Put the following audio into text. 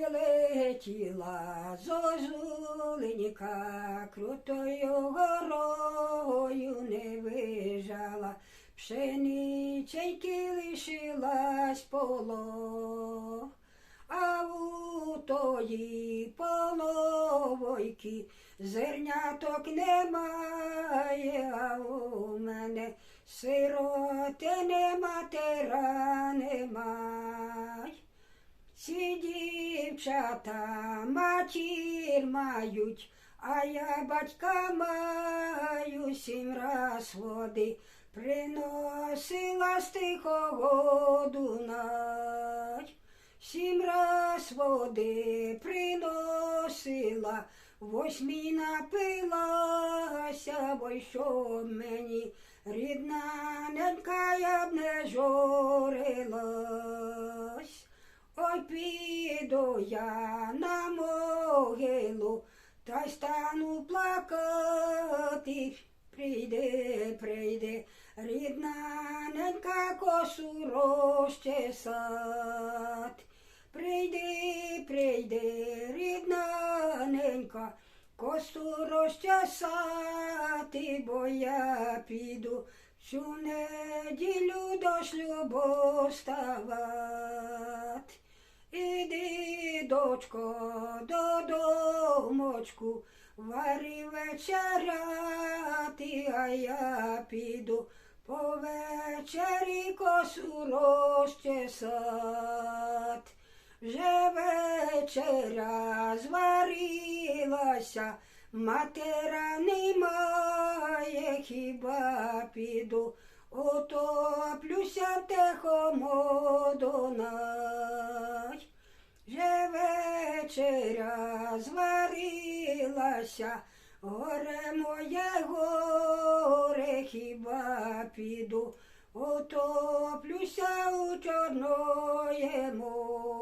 Прилетіла зозуленька, крутою горою не вижала, пшениченьки лишилась поло. А у тої половойки зерняток немає, а у мене сироти не матера немає. Ці дівчата матір мають, а я батька маю сім раз води, приносила з тихого Дунай. Сім раз води приносила, восьмі напилася, бо що мені рідна ненька я б не журилась. Ой, піду я на могилу, та й стану плакати. Прийде, прийде, рідна ненька косу розчесать. Прийди, прийди, рідна ненька, косу розчесати, бо я піду цю неділю до шлюбу ставать. Іди, дочко, додомочку, варі вечеряти, а я піду по вечері косу розчесать. Вже вечеря зварилася, матера немає, хіба піду, отоплюся Дунай. Вже вечеря зварилася, горе моє горе, хіба піду, отоплюся у Чорноє море.